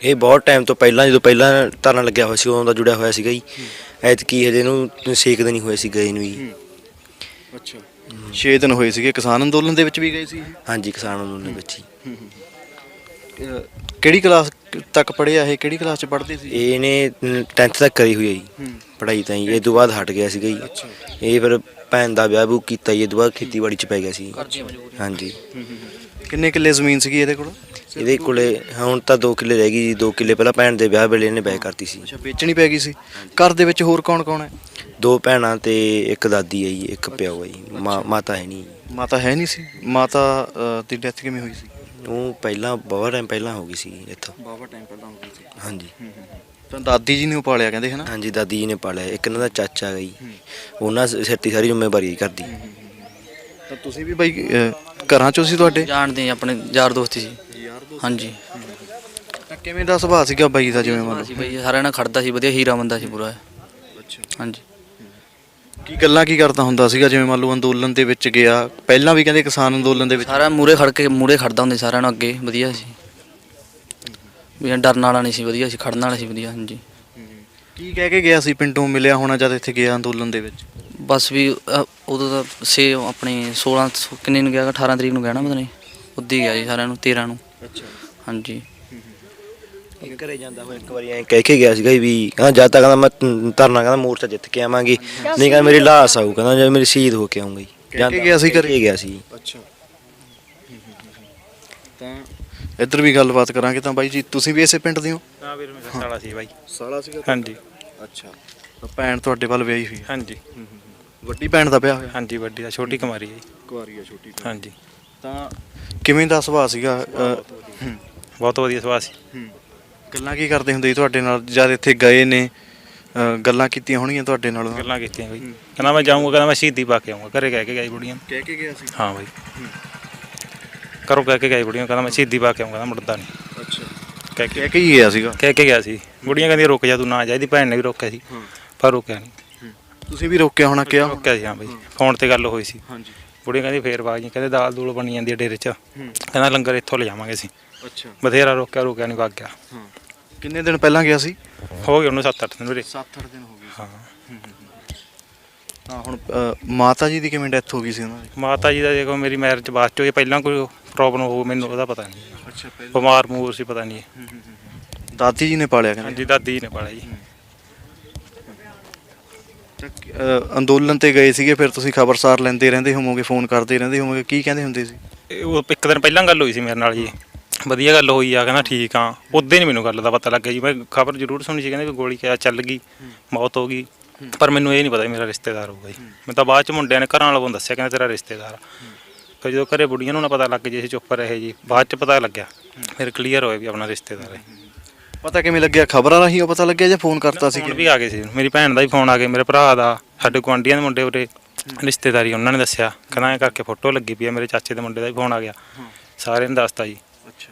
ਇਹ ਬਹੁਤ ਟਾਈਮ ਤੋਂ ਪਹਿਲਾਂ ਜਦੋਂ ਪਹਿਲਾਂ ਧਰਨਾ ਲੱਗਿਆ ਹੋਇਆ ਸੀ ਉਦੋਂ ਦਾ ਜੁੜਿਆ ਹੋਇਆ ਸੀਗਾ ਜੀ। ਐਤਕੀ ਹਜੇ ਇਹਨੂੰ ਸੇਕ ਨਹੀਂ ਹੋਏ ਸੀ ਗਏ ਨੂੰ ਜੀ ਅੱਛਾ। 6 ਦਿਨ ਹੋਏ ਸੀਗੇ ਕਿਸਾਨ ਅੰਦੋਲਨ ਦੇ ਵਿੱਚ ਵੀ ਗਏ ਸੀ? ਹਾਂਜੀ ਕਿਸਾਨ ਅੰਦੋਲਨ ਵਿੱਚ ਅਹ ਕਿਹੜੀ ਕਲਾਸ ਤੱਕ ਪੜ੍ਹੇ ਆ ਇਹ? ਕਿਹੜੀ ਕਲਾਸ ਚ ਪੜ੍ਹਦੇ ਸੀ? ਇਹ ਇਹਨੇ 10th ਤੱਕ ਕਰੀ ਹੋਈ ਹੈ ਜੀ। ਪੜ੍ਹਾਈ ਤਾਂ ਇਹ ਤੋਂ ਬਾਅਦ ਹਟ ਗਿਆ ਸੀਗਾ ਜੀ। ਇਹ ਫਿਰ ਭੈਣ ਦਾ ਵਿਆਹ ਵੀ ਕੀਤਾ ਜੀ ਇਹ ਤੋਂ ਬਾਅਦ ਖੇਤੀਬਾੜੀ ਚ ਪੈ ਗਿਆ ਸੀ ਹਾਂਜੀ। ਕਿੰਨੇ ਕਿੱਲੇ ਜ਼ਮੀਨ ਸੀਗੀ ਇਹਦੇ ਕੋਲ? ਇਹਦੇ ਕੋਲੇ ਹੁਣ ਤਾਂ 2 ਕਿੱਲੇ ਰਹਿ ਗਈ ਜੀ 2 ਕਿੱਲੇ ਪਹਿਲਾਂ ਭੈਣ ਦੇ ਵਿਆਹ ਵੇਲੇ ਇਹਨੇ ਬੈ ਕਰਤੀ ਸੀ। ਅੱਛਾ ਵੇਚਣੀ ਪੈ ਗਈ ਸੀ। ਘਰ ਦੇ ਵਿੱਚ ਹੋਰ ਕੌਣ ਕੌਣ ਹੈ? ਦੋ ਭੈਣਾਂ ਤੇ ਇੱਕ ਦਾਦੀ ਹੈ ਜੀ ਇੱਕ ਪਿਓ ਹੈ ਜੀ ਮਾਂ- ਮਾਤਾ ਹੈ ਨਹੀਂ। ਮਾਤਾ ਹੈ ਨਹੀਂ ਸੀ? ਮਾਤਾ ਦੀ ਡੈਥ ਕਿਵੇਂ ਹੋਈ ਸੀ? ਉਹ ਪਹਿਲਾਂ ਬਹੁਤ ਟਾਈਮ ਪਹਿਲਾਂ ਹੋ ਗਈ ਸੀ ਇੱਥੋਂ। ਬਾਬਾ ਟਾਈਮ ਪਹਿਲਾਂ ਹੋ ਗਈ ਸੀ। ਹਾਂਜੀ। ਤਾਂ ਦਾਦੀ ਜੀ ਨੇ ਉਹ ਪਾਲਿਆ ਕਹਿੰਦੇ ਹਨਾ? ਹਾਂਜੀ ਦਾਦੀ ਜੀ ਨੇ ਪਾਲਿਆ। ਇੱਕ ਇਹਨਾਂ ਦਾ ਚਾਚਾ ਗਈ ਉਹਨਾਂ ਸ- ਸਿਰ ਤੇ ਸਾਰੀ ਜ਼ਿੰਮੇਵਾਰੀ ਕਰਦੀ। ਤਾਂ ਤੁਸੀਂ ਵੀ ਬਾਈ ਅਹ, ਘਰਾਂ ਚੋਂ ਸੀ ਤੁਹਾਡੇ? ਜਾਣਦੇ ਹਾਂ, ਆਪਣੇ ਯਾਰ ਦੋਸਤ ਸੀ। ਹਾਂਜੀ। ਤਾਂ ਕਿਵੇਂ ਦਾ ਸੁਭਾਅ ਸੀਗਾ ਬਾਈ ਦਾ ਜਿਵੇਂ ਮੰਨ ਸੀ ਬਈ ਸਾਰਿਆਂ ਨਾਲ ਖੜਦਾ ਸੀ ਵਧੀਆ ਹੀਰਾ ਬੰਦਾ ਸੀ ਪੂਰਾ। ਹਾਂਜੀ। ਕੀ ਗੱਲਾਂ ਕੀ ਕਰਦਾ ਹੁੰਦਾ ਸੀਗਾ ਜਿਵੇਂ ਮੰਨ ਲਓ ਅੰਦੋਲਨ ਦੇ ਵਿੱਚ ਗਿਆ? ਪਹਿਲਾਂ ਵੀ ਕਹਿੰਦੇ ਕਿਸਾਨ ਅੰਦੋਲਨ ਦੇ ਵਿੱਚ ਸਾਰਾ ਮੂਰੇ ਖੜ ਕੇ ਮੂਰੇ ਖੜਦਾ ਹੁੰਦੇ ਸਾਰਿਆਂ ਨੂੰ ਅੱਗੇ ਵਧੀਆ ਸੀ। ਵੀ ਐਂ ਡਰਨ ਵਾਲਾ ਨਹੀਂ ਸੀ ਵਧੀਆ ਸੀ ਖੜਨ ਵਾਲਾ ਸੀ ਵਧੀਆ ਹਾਂਜੀ। ਕੀ ਕਹਿ ਕੇ ਗਿਆ ਸੀ ਪਿੰਡੋਂ ਮਿਲਿਆ ਹੋਣਾ ਜਦ ਇੱਥੇ ਗਿਆ ਅੰਦੋਲਨ ਦੇ ਵਿੱਚ? ਬਸ ਵੀ ਉਦੋਂ ਤਾਂ ਸੇ ਆਪਣੇ 16 ਸੌ- ਕਿੰਨੇ ਨੂੰ ਗਿਆ 18 ਤਰੀਕ ਨੂੰ ਗਿਆ ਨਾ ਪਤਾ ਨਹੀਂ ਉੱਦੀ ਗਿਆ ਜੀ ਸਾਰਿਆਂ ਨੂੰ 13 ਨੂੰ। ਅੱਛਾ। ਹਾਂਜੀ। ਘਰੇ ਜਾਂਦਾ ਹੋਇਆ ਇੱਕ ਵਾਰੀ ਐਂ ਕਹਿ ਕੇ ਗਿਆ ਸੀਗਾ ਵੀ ਕਹਿੰਦਾ ਜਦ ਤੱਕ ਕਹਿੰਦਾ ਮੈਂ ਤ- ਧਰਨਾ ਕਹਿੰਦਾ ਮੋਰਚਾ ਜਿੱਤ ਕੇ ਆਵਾਂਗੀ। ਨਹੀਂ ਕਹਿੰਦਾ ਮੇਰੀ ਲਾਸ਼ ਆਊ ਕਹਿੰਦਾ ਜੇ ਮੇਰੀ ਸ਼ਹੀਦ ਹੋ ਕੇ ਆਉਂਗੀ ਕਹਿ ਕੇ ਗਿਆ ਸੀ ਘਰੇ? ਕਹਿ ਕੇ ਗਿਆ ਸੀ। ਅੱਛਾ। ਤਾਂ ਇੱਧਰ ਵੀ ਗੱਲਬਾਤ ਕਰਾਂਗੇ ਤਾਂ ਬਾਈ ਜੀ ਤੁਸੀਂ ਵੀ ਇਸੇ ਪਿੰਡ ਦੇ ਹੋ? ਹਾਂ ਵੀਰ ਮੇਰਾ ਸਾਲਾ ਸੀ ਬਾਈ। ਸਾਲਾ ਸੀਗਾ ਹਾਂਜੀ। ਅੱਛਾ। ਤਾਂ ਭੈਣ ਤੁਹਾਡੇ ਵੱਲ ਵਿਆਹੀ ਹੋਈ ਹੈ? ਹਾਂਜੀ। ਵੱਡੀ ਭੈਣ ਦਾ ਵਿਆਹ ਹੋਇਆ। ਹਾਂਜੀ ਵੱਡੀ ਦਾ ਛੋਟੀ ਕੁਮਾਰੀ ਹੈ ਜੀ। ਕੁਆਰੀ ਆ ਛੋਟੀ ਹਾਂਜੀ। ਤਾਂ ਕਿਵੇਂ ਦਾ ਸੁਭਾਅ ਸੀਗਾ? ਅਹ, ਹੂੰ, ਬਹੁਤ ਵਧੀਆ ਸੁਭਾਅ ਸੀ। ਹੂੰ। ਗੱਲਾਂ ਕੀ ਕਰਦੇ ਹੁੰਦੇ ਸੀ ਤੁਹਾਡੇ ਨਾਲ? ਜਦ ਇੱਥੇ ਗਏ ਨੇ ਅਹ, ਗੱਲਾਂ ਕੀਤੀਆਂ ਹੋਣਗੀਆਂ ਤੁਹਾਡੇ ਨਾਲ? ਗੱਲਾਂ ਕੀਤੀਆਂ ਬਾਈ। ਕਹਿੰਦਾ ਮੈਂ ਜਾਊਂਗਾ ਕਹਿੰਦਾ ਮੈਂ ਸ਼ਹੀਦੀ ਪਾ ਕੇ ਆਊਂਗਾ ਘਰੇ ਕਹਿ ਕੇ ਗਈ ਬੁੜੀਆਂ। ਨੂੰ। ਕਹਿ ਕੇ ਗਿਆ ਸੀ? ਹਾਂ ਬਾਈ। ਕਰੋ ਕਹਿ ਕੇ ਗਈ ਬੁੜੀਆਂ ਨੂੰ, ਕਹਿੰਦਾ ਮੈਂ ਸ਼ਹੀਦੀ ਪਾ ਕੇ ਆਊਂਗਾ ਕਹਿੰਦਾ ਮੁੜਦਾ ਨਹੀਂ। ਅੱਛਾ। ਕਹਿ ਕੇ ਕਹਿ ਕੇ ਹੀ ਗਿਆ ਸੀਗਾ? ਕਹਿ ਕੇ ਗਿਆ ਸੀ। ਬੁੜੀਆਂ ਕਹਿੰਦੀਆਂ ਰੁਕ ਜਾ ਤੂੰ ਨਾ ਜਾ। ਇਹਦੀ ਭੈਣ ਨੇ ਵੀ ਰੋਕਿਆ ਸੀ ਪਰ ਰੁਕਿਆ ਨਹੀਂ। ਤੁਸੀਂ ਵੀ ਰੋਕਿਆ ਹੋਣਾ ਕਿਹਾ? ਰੋਕਿਆ ਸੀ ਹਾਂ ਬਾਈ। ਫੋਨ ਤੇ ਗੱਲ ਹੋਈ ਸੀ। ਹਾਂਜੀ। ਬੁੜੀਆਂ ਕਹਿੰਦੀ ਫੇਰ ਬਾਗ ਜੀ ਕਹਿੰਦੇ ਦਾਲ ਦੂਲ ਬਣੀ ਜਾਂਦੀ ਹੈ ਡੇਰੇ 'ਚ। ਕਹਿੰਦਾ ਲੰਗਰ ਇੱਥੋਂ ਲੈ ਜਾਵਾਂਗੇ ਅਸੀਂ। ਅੱਛਾ। ਬਥੇਰਾ ਰੋਕਿਆ ਰੋਕਿਆ ਨਹੀਂ ਵਗ ਗਿਆ। ਹਾਂ। ਕਿੰਨੇ ਦਿਨ ਪਹਿਲਾਂ ਗਿਆ ਸੀ? ਹੋ ਗਏ ਉਹਨੂੰ 7-8 ਦਿਨ ਵੀਰੇ। 7-8 ਦਿਨ ਹੋ ਗਏ ਹਾਂ। ਹਾਂ ਹੁਣ ਮਾਤਾ ਜੀ ਦੀ ਕਿਵੇਂ ਡੈਥ ਹੋ ਗਈ ਸੀ ਉਹਨਾਂ ਦੀ? ਮਾਤਾ ਜੀ ਦਾ ਦੇਖੋ ਮੇਰੀ ਮੈਰਿਜ ਬਾਅਦ ਚ ਹੋਈ। ਪਹਿਲਾਂ ਕੋਈ ਪ੍ਰੋਬਲਮ ਹੋ ਮੈਨੂੰ ਉਹਦਾ ਪਤਾ ਨਹੀਂ। ਅੱਛਾ ਬਿਮਾਰ ਮੂਰ ਸੀ ਪਤਾ ਨਹੀਂ। ਦਾਦੀ ਜੀ ਨੇ ਪਾਲਿਆ ਕਹਿੰਦੇ। ਹਾਂਜੀ ਦਾਦੀ ਜੀ ਨੇ ਪਾਲਿਆ ਜੀ। ਤਾਂ, ਅੰਦੋਲਨ ਤੇ ਗਏ ਸੀਗੇ ਫਿਰ ਤੁਸੀਂ ਖਬਰਸਾਰ ਲੈਂਦੇ ਰਹਿੰਦੇ ਹੋਵੋਗੇ ਫੋਨ ਕਰਦੇ ਰਹਿੰਦੇ ਹੋਵੋਗੇ ਕੀ ਕਹਿੰਦੇ ਹੁੰਦੇ ਸੀ? ਇਹ ਉਹ ਇੱਕ ਦਿਨ ਪਹਿਲਾਂ ਗੱਲ ਹੋਈ ਸੀ ਮੇਰੇ ਨਾਲ ਜੀ। ਵਧੀਆ ਗੱਲ ਹੋਈ ਆ ਕਹਿੰਦਾ ਠੀਕ ਆ। ਉਦੋਂ ਨਹੀਂ ਮੈਨੂੰ ਗੱਲ ਦਾ ਪਤਾ ਲੱਗਿਆ ਜੀ। ਮੈਂ ਖਬਰ ਜ਼ਰੂਰ ਸੁਣੀ ਸੀ ਕਹਿੰਦੇ ਵੀ ਗੋਲੀ ਕਿਆ ਚੱਲ ਗਈ ਮੌਤ ਹੋ ਗਈ। ਪਰ ਮੈਨੂੰ ਇਹ ਨਹੀਂ ਪਤਾ ਵੀ ਮੇਰਾ ਰਿਸ਼ਤੇਦਾਰ ਹੋਊਗਾ ਜੀ। ਮੈਂ ਤਾਂ ਬਾਅਦ ਚ ਮੁੰਡਿਆਂ ਨੇ ਘਰਾਂ ਵਾਲੋਂ ਦੱਸਿਆ ਕਹਿੰਦਾ ਤੇਰਾ ਰਿਸ਼ਤੇਦਾਰ ਆ। ਫਿਰ ਜਦੋਂ ਘਰੇ ਬੁੜੀਆਂ ਨੂੰ ਨਾ ਪਤਾ ਲੱਗ ਜੇ ਸੀ ਚੁੱਪ ਰਹੇ ਜੀ। ਬਾਅਦ ਚ ਪਤਾ ਲੱਗਿਆ ਫਿਰ ਕਲੀਅਰ ਹੋਇਆ ਵੀ ਆਪਣਾ ਰਿਸ਼ਤੇਦਾਰ ਹੈ। ਪਤਾ ਕਿਵੇਂ ਲੱਗਿਆ? ਖਬਰਾਂ ਰਾਹੀਂ ਉਹ ਪਤਾ ਲੱਗਿਆ ਜਾਂ ਫੋਨ ਕਰਤਾ ਸੀ ਫੋਨ ਵੀ ਆ ਗਏ ਸੀ। ਮੇਰੀ ਭੈਣ ਦਾ ਵੀ ਫੋਨ ਆ ਗਿਆ ਮੇਰੇ ਭਰਾ ਦਾ ਸਾਡੇ ਗੁਆਂਢੀਆਂ ਦੇ ਮੁੰਡੇ ਉਰੇ ਰਿਸ਼ਤੇਦਾਰੀ ਉਹਨਾਂ ਨੇ ਦੱਸਿਆ। ਕਹਿੰਦਾ ਐਂ ਕਰਕੇ ਫੋਟੋ ਲੱਗੀ ਪਈ ਆ ਮੇਰੇ ਚਾਚੇ ਦੇ ਮੁੰਡੇ ਦਾ ਵੀ ਫੋਨ ਆ ਗਿਆ। ਸਾਰਿਆਂ ਨੇ ਦੱਸਤਾ ਜੀ।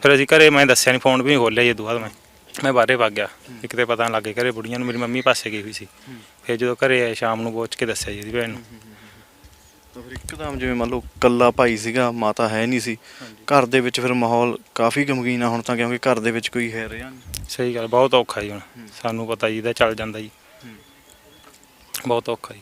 ਫਿਰ ਅਸੀਂ ਘਰੇ ਮੈਂ ਦੱਸਿਆ ਨਹੀਂ ਫੋਨ ਵੀ ਨਹੀਂ ਖੋਲਿਆ ਜੀ ਉਦੋਂ ਬਾਅਦ ਮੈਂ। ਮੈਂ ਬਾਹਰੇ ਵਗ ਗਿਆ। ਇੱਕ ਤੇ ਪਤਾ ਲੱਗ ਘਰੇ ਬੁੜੀਆਂ ਨੂੰ ਮੇਰੀ ਮੰਮੀ ਪਾਸੇ ਗਈ ਹੋਈ ਸੀ। ਫਿਰ ਜਦੋਂ ਘਰੇ ਆਏ ਸ਼ਾਮ ਨੂੰ ਪਹੁੰਚ ਕੇ ਦੱਸਿਆ ਜੀ ਇਹਦੀ ਭੈਣ ਨੂੰ। ਤਾਂ ਫਿਰ ਇੱਕਦਮ ਜਿਵੇਂ ਮੰਨ ਲਓ ਕੱਲਾ ਭਾਈ ਸੀਗਾ ਮਾਤਾ ਹੈ ਨਹੀਂ ਸੀ। ਘਰ ਦੇ ਵਿੱਚ ਫਿਰ ਮਾਹੌਲ ਕਾਫੀ ਗਮਗੀਨ ਆ ਹੁਣ ਤਾਂ ਕਿਉਂਕਿ ਘਰ ਦੇ ਵਿੱਚ ਕੋਈ ਹੈ ਰਿਹਾ ਨਹੀਂ। ਸਹੀ ਗੱਲ ਬਹੁਤ ਔਖਾ ਜੀ ਹੁਣ। ਸਾਨੂੰ ਪਤਾ ਜੀ ਇਹਦਾ ਚੱਲ ਜਾਂਦਾ ਜੀ। ਬਹੁਤ ਔਖਾ ਜੀ।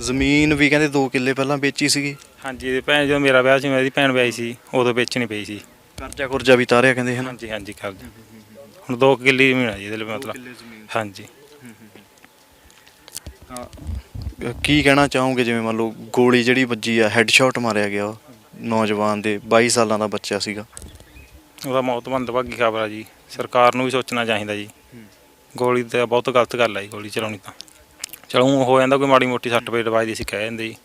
ਜ਼ਮੀਨ ਵੀ ਕਹਿੰਦੇ 2 ਕਿੱਲੇ ਪਹਿਲਾਂ ਵੇਚੀ ਸੀਗੀ। ਹਾਂਜੀ ਇਹਦੀ ਭੈਣ ਜਦੋਂ ਮੇਰਾ ਵਿਆਹ ਸੀ ਮੇਰੀ ਭੈਣ ਵਿਆਹੀ ਸੀ ਉਦੋਂ ਵੇਚਣੀ ਪਈ ਸੀ। ਕਰਜ਼ਾ ਕੁਰਜ਼ਾ ਵੀ ਤਾਰਿਆ ਕਹਿੰਦੇ ਹਨਾ। ਹਾਂਜੀ ਹਾਂਜੀ ਕਰ ਦਿਓ। ਹੁਣ 2 ਕਿੱਲੇ ਜ਼ਮੀਨ ਆ ਜੀ ਇਹਦੇ ਲਈ ਮਤਲਬ। ਹਾਂਜੀ। ਅਹ ਕੀ ਕਹਿਣਾ ਚਾਹੋਗੇ? ਜਿਵੇਂ ਮੰਨ ਲਓ ਗੋਲੀ ਜਿਹੜੀ ਵੱਜੀ ਆ ਹੈੱਡਸ਼ਾਟ ਮਾਰਿਆ ਗਿਆ ਉਹ ਨੌਜਵਾਨ ਦੇ 22 ਸਾਲਾਂ ਦਾ ਬੱਚਾ ਸੀਗਾ। ਉਹਦਾ ਮੌਤ ਮੰਦਭਾਗੀ ਖਬਰ ਆ ਜੀ। ਸਰਕਾਰ ਨੂੰ ਵੀ ਸੋਚਣਾ ਚਾਹੀਦਾ ਜੀ। ਗੋਲੀ ਤੇ ਬਹੁਤ ਗਲਤ ਗੱਲ ਆ ਜੀ ਗੋਲੀ ਚਲਾਉਣੀ ਤਾਂ। ਚਲੋ ਹੋ ਜਾਂਦਾ ਕੋਈ ਮਾੜੀ ਮੋਟੀ ਸੱਟ ਪੇਟ ਵੱਜਦੀ ਸੀ ਕਹਿ ਦਿੰਦੇ ਜੀ।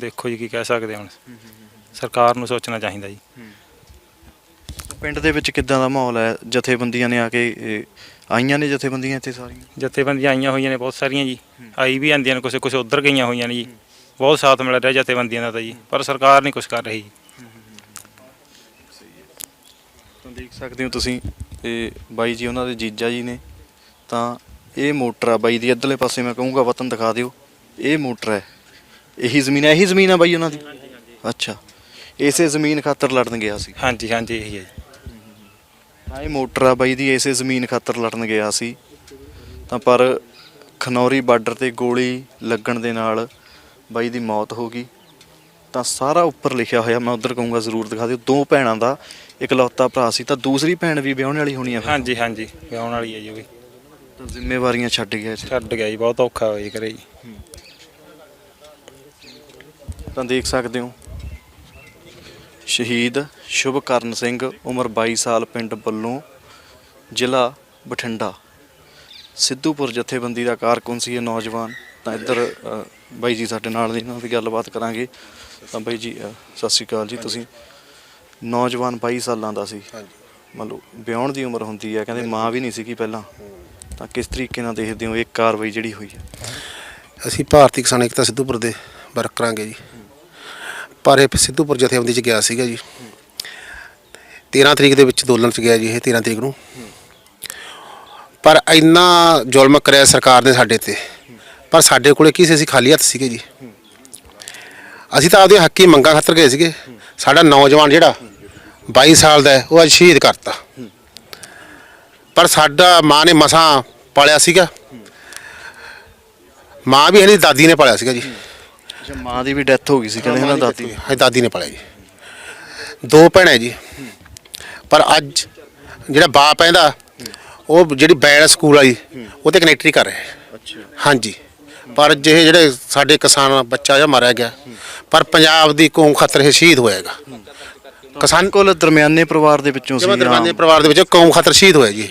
ਦੇਖੋ ਜੀ ਕੀ ਕਹਿ ਸਕਦੇ ਹੁਣ। ਸਰਕਾਰ ਨੂੰ ਸੋਚਣਾ ਚਾਹੀਦਾ ਜੀ। ਪਿੰਡ ਦੇ ਵਿੱਚ ਕਿੱਦਾਂ ਦਾ ਮਾਹੌਲ ਹੈ? ਜਥੇਬੰਦੀਆਂ ਨੇ ਆ ਕੇ ਇਹ, ਆਈਆਂ ਨੇ ਜਥੇਬੰਦੀਆਂ ਇੱਥੇ ਸਾਰੀਆਂ? ਜਥੇਬੰਦੀਆਂ ਆਈਆਂ ਹੋਈਆਂ ਨੇ ਬਹੁਤ ਸਾਰੀਆਂ ਜੀ। ਆਈ ਵੀ ਆਂਦੀਆਂ ਨੇ ਕੁਛ ਕੁਛ ਉਧਰ ਗਈਆਂ ਹੋਈਆਂ ਨੇ ਜੀ। ਬਹੁਤ ਸਾਥ ਮਿਲ ਰਿਹਾ ਜਥੇਬੰਦੀਆਂ ਦਾ ਤਾਂ ਜੀ। ਪਰ ਸਰਕਾਰ ਨਹੀਂ ਕੁਛ ਕਰ ਰਹੀ ਜੀ। ਤਾਂ ਦੇਖ ਸਕਦੇ ਹੋ ਤੁਸੀਂ ਇਹ ਬਾਈ ਜੀ ਉਹਨਾਂ ਦੇ ਜੀਜਾ ਜੀ ਨੇ। ਤਾਂ ਇਹ ਮੋਟਰ ਆ ਬਾਈ ਦੀ ਇੱਧਰਲੇ ਪਾਸੇ ਮੈਂ ਕਹੂੰਗਾ ਵਤਨ ਦਿਖਾ ਦਿਓ। ਇਹ ਮੋਟਰ ਹੈ। ਇਹੀ ਜ਼ਮੀਨ ਹੈ ਇਹੀ ਜ਼ਮੀਨ ਆ ਬਾਈ ਉਹਨਾਂ ਦੀ? ਅੱਛਾ। ਇਸੇ ਜ਼ਮੀਨ ਖਾਤਰ ਲੜਨ ਗਿਆ ਸੀ। ਹਾਂਜੀ ਹਾਂਜੀ ਇਹੀ ਹੈ ਜੀ। ਹਾਂ ਇਹ ਮੋਟਰ ਆ ਬਾਈ ਦੀ ਇਸੇ ਜ਼ਮੀਨ ਖਾਤਰ ਲੜਨ ਗਿਆ ਸੀ। ਤਾਂ ਪਰ ਖਨੌਰੀ ਬਾਰਡਰ ਤੇ ਗੋਲੀ ਲੱਗਣ ਦੇ ਨਾਲ ਬਾਈ ਦੀ ਮੌਤ ਹੋ ਗਈ। ਤਾਂ ਸਾਰਾ ਉੱਪਰ ਲਿਖਿਆ ਹੋਇਆ ਮੈਂ ਉਧਰ ਕਹੂੰਗਾ ਜ਼ਰੂਰ ਦਿਖਾ ਦਿਓ। ਦੋ ਭੈਣਾਂ ਦਾ ਇਕਲੌਤਾ ਭਰਾ ਸੀ ਤਾਂ ਦੂਸਰੀ ਭੈਣ ਵੀ ਵਿਆਹਣ ਵਾਲੀ ਹੋਣੀ ਆ ਫਿਰ। ਹਾਂਜੀ ਹਾਂਜੀ ਵਿਆਹਣ ਵਾਲੀ ਹੈ ਜੀ ਉਹ ਵੀ। ਤਾਂ ਜ਼ਿੰਮੇਵਾਰੀਆਂ ਛੱਡ ਗਿਆ ਇੱਥੇ ਛੱਡ ਗਿਆ ਜੀ ਬਹੁਤ ਔਖਾ ਹੋਇਆ ਜੀ ਘਰੇ ਜੀ। ਤਾਂ ਦੇਖ ਸਕਦੇ ਹੋ ਸ਼ਹੀਦ ਸ਼ੁਭਕਰਨ ਸਿੰਘ ਉਮਰ 22 ਸਾਲ ਪਿੰਡ ਬੱਲੋਂ ਜ਼ਿਲ੍ਹਾ ਬਠਿੰਡਾ। ਸਿੱਧੂਪੁਰ ਜਥੇਬੰਦੀ ਦਾ ਕਾਰਕੁਨ ਸੀ ਇਹ ਨੌਜਵਾਨ? ਤਾਂ ਇੱਧਰ ਅ, ਬਾਈ ਜੀ ਸਾਡੇ ਨਾਲ ਨੇ ਇਹਨਾਂ ਵੀ ਗੱਲਬਾਤ ਕਰਾਂਗੇ। ਤਾਂ ਬਾਈ ਜੀ ਅ, ਸਤਿ ਸ਼੍ਰੀ ਅਕਾਲ ਜੀ। ਤੁਸੀਂ ਨੌਜਵਾਨ 22 ਸਾਲਾਂ ਦਾ ਸੀ। ਮੰਨ ਲਓ ਵਿਆਹਣ ਦੀ ਉਮਰ ਹੁੰਦੀ ਹੈ ਕਹਿੰਦੇ ਮਾਂ ਵੀ ਨਹੀਂ ਸੀਗੀ ਪਹਿਲਾਂ। ਤਾਂ ਕਿਸ ਤਰੀਕੇ ਨਾਲ ਦੇਖਦੇ ਹੋ ਇਹ ਕਾਰਵਾਈ ਜਿਹੜੀ ਹੋਈ ਹੈ ਅਸੀਂ ਭਾਰਤੀ ਕਿਸਾਨ ਏਕਤਾ ਸਿੱਧੂਪੁਰ ਦੇ ਵਰਕਰਾਂਗੇ ਜੀ। ਪਰ ਇਹ ਸਿੱਧੂਪੁਰ ਜਥੇਬੰਦੀ ਚ ਗਿਆ ਸੀਗਾ ਜੀ। 13 ਤਰੀਕ ਦੇ ਵਿੱਚ ਅੰਦੋਲਨ ਚ ਗਿਆ ਜੀ ਇਹ 13 ਤਰੀਕ ਨੂੰ। ਪਰ ਇੰਨਾ ਜ਼ੁਲਮ ਕਰਿਆ ਸਰਕਾਰ ਨੇ ਸਾਡੇ ਤੇ। ਪਰ ਸਾਡੇ ਕੋਲੇ ਕੀ ਸੀ? ਅਸੀਂ ਖਾਲੀ ਹੱਥ ਸੀਗੇ ਜੀ। ਅਸੀਂ ਤਾਂ ਆਪਦੇ ਹੱਕੀ ਮੰਗਾਂ ਖਾਤਰ ਗਏ ਸੀਗੇ। ਸਾਡਾ ਨੌਜਵਾਨ ਜਿਹੜਾ 22 ਸਾਲ ਦਾ ਉਹ ਅੱਜ ਸ਼ਹੀਦ ਕਰਤਾ। ਪਰ ਸਾਡਾ ਮਾਂ ਨੇ ਮਸਾਂ ਪਾਲਿਆ ਸੀਗਾ। ਮਾਂ ਵੀ ਹੈ ਦਾਦੀ ਨੇ ਪਾਲਿਆ ਸੀਗਾ ਜੀ। ਅੱਛਾ ਮਾਂ ਦੀ ਵੀ ਡੈਥ ਹੋ ਗਈ ਸੀ ਕਹਿੰਦੇ ਇਹਨਾਂ ਦਾਦੀ। ਦੀ। ਹਾਂ ਦਾਦੀ ਨੇ ਪਾਲਿਆ ਜੀ। ਦੋ ਭੈਣਾਂ ਜੀ। ਪਰ ਅੱਜ ਜਿਹੜਾ ਬਾਪ ਹੈ ਇਹਦਾ ਉਹ ਜਿਹੜੀ ਬੈਲ ਸਕੂਲ ਵਾਲੀ ਉਹ ਤੇ ਕਨੈਕਟਰੀ ਕਰ ਰਿਹਾ। ਹੈ ਅੱਛਾ। ਹਾਂਜੀ। ਪਰ ਜੇ ਜਿਹੜੇ ਸਾਡੇ ਕਿਸਾਨ ਬੱਚਾ ਜਾਂ ਮਾਰਿਆ ਗਿਆ ਪਰ ਪੰਜਾਬ ਦੀ ਕੌਮ ਖਾਤਰ ਇਹ ਸ਼ਹੀਦ ਹੋਏਗਾ ਕਿਸਾਨ ਕੋਲ ਦਰਮਿਆਨੇ ਪਰਿਵਾਰ ਦੇ ਵਿੱਚੋਂ ਸੀ ਜਿਵੇਂ ਦਰਬਾਨੇ ਹਾਂ। ਪਰਿਵਾਰ ਦੇ ਵਿੱਚ ਕੌਮ ਖਾਤਰ ਸ਼ਹੀਦ ਹੋਇਆ ਜੀ।